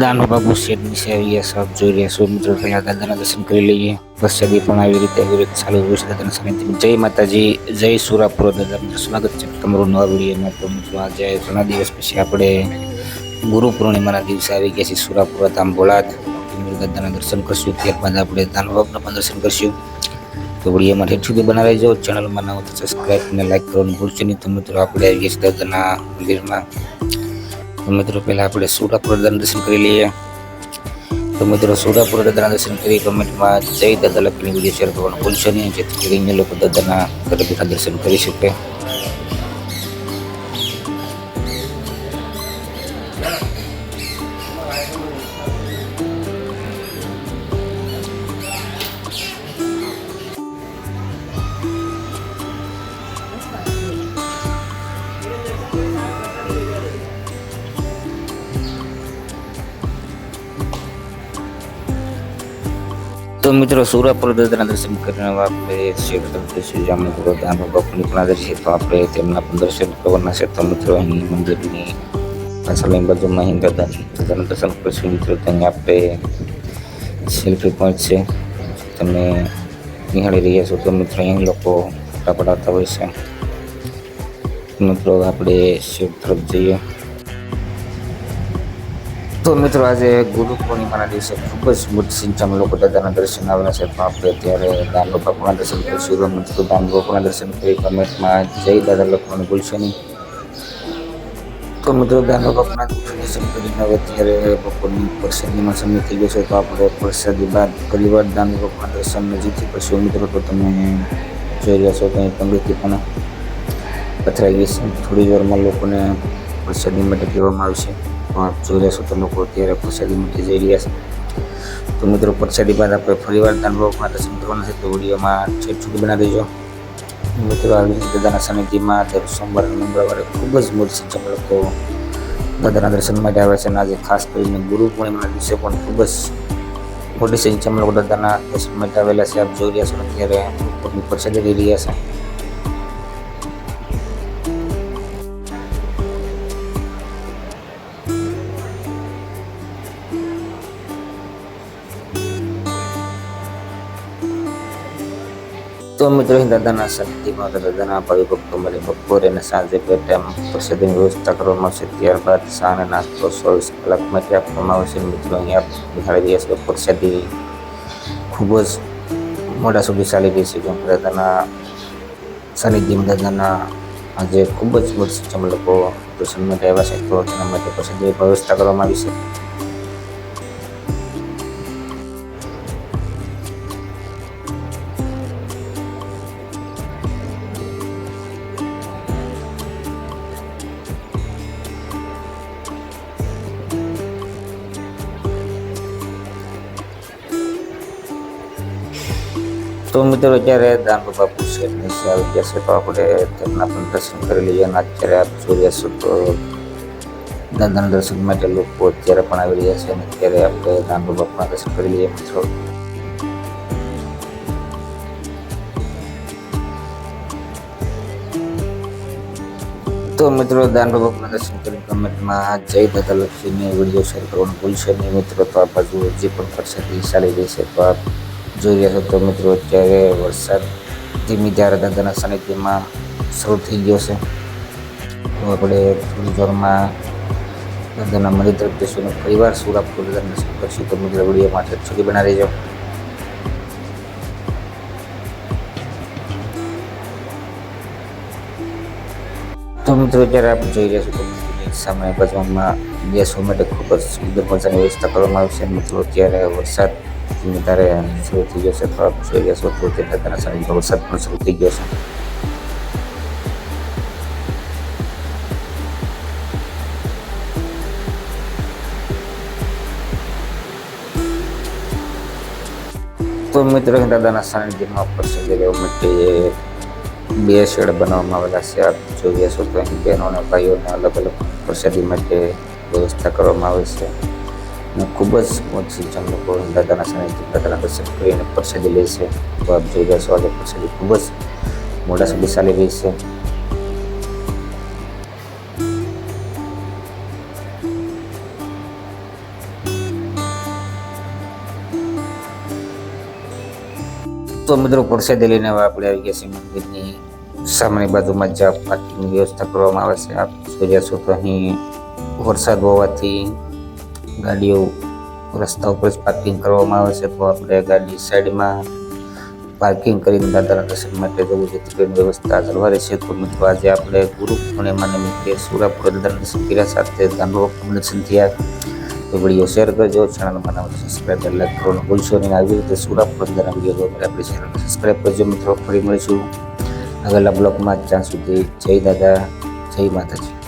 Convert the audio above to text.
દાનો બાબુ શેઠ વિશે આવીએ સાહેબ જોઈ રહ્યા છો મિત્રો. પહેલા દાદાના દર્શન કરી લઈએ. પ્રસાદી પણ આવી રીતે આવી રીતે ચાલુ હોય છે દાદાના સાનિધ્યમાં. જય માતાજી, જય સુરાપુર દાદા. સ્વાગત છે તમારું નવા વિડીયોમાં. તો મિત્રો, આજે ઘણા દિવસ પછી આપણે ગુરુ પૂર્ણિમાના દિવસે આવી ગયા છીએ સુરાપુર ધામ મિત્રો, દાદાના દર્શન કરશું. ત્યારબાદ આપણે દાનો બાબુના પણ દર્શન કરશું. તો વિડીયોમાં ઠેઠ સુધી બનાવી જાઓ ચેનલમાં નવો તો સબસ્ક્રાઈબ અને લાઈક કરવાનું ભૂલશો નહીં. તો મિત્રો, આપણે આવી ગયા છીએ દાદાના મંદિરમાં. તો મિત્રો, પહેલાં આપણે સુરાપુર દર્શન કરી લઈએ. તો મિત્રો સુરાપુર દાદાના દર્શન કરી કમેન્ટમાં જય દાદા લખીને વીડિયો શેર કરવાનું ભૂલશો નહીં, જેથી કરીને લોકો દાદાના ઘરે બેઠા દર્શન કરી શકે. તો મિત્રો પર દત્તના દર્શન કરીને આપણે શેર કરીશું જામનગર દાનો બાપુની પણ છે તો આપણે તેમના પણ દર્શન કરવાના છે તો મિત્રો અહીં મંદિરની પાછળની બાજુમાં અહીં દાદાની દાદાના દર્શન કરીશું મિત્રો. ત્યાં આપણે સેલ્ફી પોઈન્ટ છે. તમે નિહાળી રહ્યા છો તો મિત્રો અહીં લોકો ફટાફટ આવતા હોય છે. મિત્રો આપણે શિવ તરફ જઈએ. તો મિત્રો, આજે ગુરુ પૂર્ણિમાના દિવસે ખૂબ જ મોટી સંખ્યામાં લોકો દાદાના દર્શન આવેલા છે. તો આપણે ત્યારે દાન બાપુના દર્શન કરીશું તો મિત્રો દાન બાપુના દર્શન કરી કમેન્ટમાં જય દાદા લખવાનું ભૂલશે નહીં. તો મિત્રો દાન બાપુના દર્શન કરીને હવે ત્યારે બપોરની પ્રસાદીમાં સમય થઈ ગયો છે. તો આપણે પ્રસાદી બાદ ફરીવાર દાન બાપુના દર્શન નજીકથી કરશું. મિત્રો, તો તમે જોઈ રહ્યા છો કંઈ અહીં પણ પથરાઈ ગઈ છે. થોડી વારમાં લોકોને પ્રસાદી માટે કહેવામાં આવશે પણ જોઈ રહેશો તો લોકો અત્યારે પ્રસાદી માટે જઈ રહ્યા છે. તો મિત્રો, પ્રસાદી બાદ આપણે ફરીવાર દાનભાવમાં દર્શન કરવાના છે. તો વિડીયોમાં છેક સુધી બનાવી દેજો. મિત્રો, આવી દાદાના સાનિધ્યમાં દર સોમવાર મંગળવારે ખૂબ જ મોટી સંખ્યામાં લોકો દાદાના દર્શન માટે આવે છે. અને આજે ખાસ કરીને ગુરુ પૂર્ણિમાના દિવસે પણ ખૂબ જ મોટી સંખ્યામાં લોકો દાદાના દર્શન માટે આવેલા છે. આપ જોઈ રહ્યા છો અત્યારે લોકોની પ્રસાદી લઈ રહ્યા છે. તો મિત્રો દાદાના શક્તિમાં દાદાના પરિભક્તો મને બપોરે અને સાંજે બે ટાઈમ પ્રસાદીની વ્યવસ્થા કરવામાં આવશે. ત્યારબાદ ચા નાસ્તો ચોવીસ કલાક માટે આપવામાં આવશે. મિત્રો અહીંયા નિહાળી રહ્યા છે પ્રસાદી ખૂબ જ મોડા સુધી ચાલી રહી છે. કેમ દાદાના સાનિધ્યમાં દાદાના આજે ખૂબ જ મોટી લોકો પ્રસન્ન રહેવા છે. તો તેના માટે પ્રસાદીની વ્યવસ્થા કરવામાં આવી છે. તો મિત્રો અત્યારે દાન બાપુ નીચે આવી ગયા છે, તો આપણે તેમના પણ દર્શન કરી લઈએ અને અત્યારે આપ જોઈ છો તો દાદાના દર્શન માટે લોકો અત્યારે પણ આવી રહ્યા છે અને અત્યારે આપણે દાન બાપુના દર્શન કરી લઈએ મિત્રો. તો મિત્રો દાન બાપુના દર્શન કરી કમેન્ટમાં જય દાદા લક્ષ્મીને વીડિયો શેર કરવાનું ભૂલશે નહીં મિત્રો, તો આ બાજુ જે પણ પ્રસાદી ચાલી રહી છે, તો આપ જોઈ રહ્યા છો તો મિત્રો, અત્યારે વરસાદ ધીમી ધારે દાદાના સાનિધ્યમાં શરૂ થઈ ગયો છે. તો આપણે થોડી વારમાં દાદાના મંદિર તરફ જઈશું અને પરિવાર સુરાપુર દાદાના દર્શન કરશું તો મિત્રો વીડિયો માટે છોડી બનાવી દેજો તો મિત્રો અત્યારે આપણે જોઈ રહ્યા છો તો મંદિરની સામે બાજુમાં બેસવા માટે ખૂબ જ સુંદર મજાની વ્યવસ્થા કરવામાં આવી છે. મિત્રો, અત્યારે વરસાદ ધીમે ધારે શરૂ થઈ ગયો છે આપ જોઈ રહ્યા છો તો તે દાદાના સાનિધ્યમાં વરસાદ પણ શરૂ થઈ ગયો તો મિત્રો દાદાના સાનિધ્યમાં પ્રસંગે લેવા માટે બે શેડ બનાવવામાં આવેલા છે આપ જોઈ રહ્યા છો તો અહીં બહેનો અને ભાઈઓને અલગ અલગ પ્રસાદી માટે વ્યવસ્થા કરવામાં આવે છે હું ખૂબ જ ઓછી જમણે દાદાના સાનિધ્ય દાદાના દર્શન કરી અને પ્રસાદી લે છે બાપ જોઈ ગયા સવાલે પ્રસાદી ખૂબ જ મોટા શક્તિશાળી રહી છે તો મિત્રો પરસાદી લઈને હવે આપણે આવી ગયા છે મંદિરની સામાની બાજુમાં જ્યાં પાર્કિંગની વ્યવસ્થા કરવામાં આવે છે આપ જોઈ જશો તો અહીં વરસાદ હોવાથી ગાડીઓ રસ્તા ઉપર જ પાર્કિંગ કરવામાં આવે છે, તો આપણે ગાડી સાઈડમાં પાર્કિંગ કરીને દાદાના દર્શન માટે જવું છે કરીને વ્યવસ્થા જળવાઈ છે. તો મિત્રો, આજે આપણે ગુરુ પૂર્ણિમા નિમિત્તે સુરાપુર દાદા દર્શન કર્યા સાથે દાંડો દર્શન થયા. તો વીડિયો શેર કરજો ચેનલમાં નવા સબસ્ક્રાઈબ લાઈક કરવાનું ભૂલશો નહીં. આવી રીતે સુરાપુર અંદર વીડિયો જોવા આપણી ચેનલને સબસ્ક્રાઈબ કરજો મિત્રો. ફરી મળીશું આગળના બ્લોગમાં. ત્યાં સુધી જય દાદા, જય માતાજી.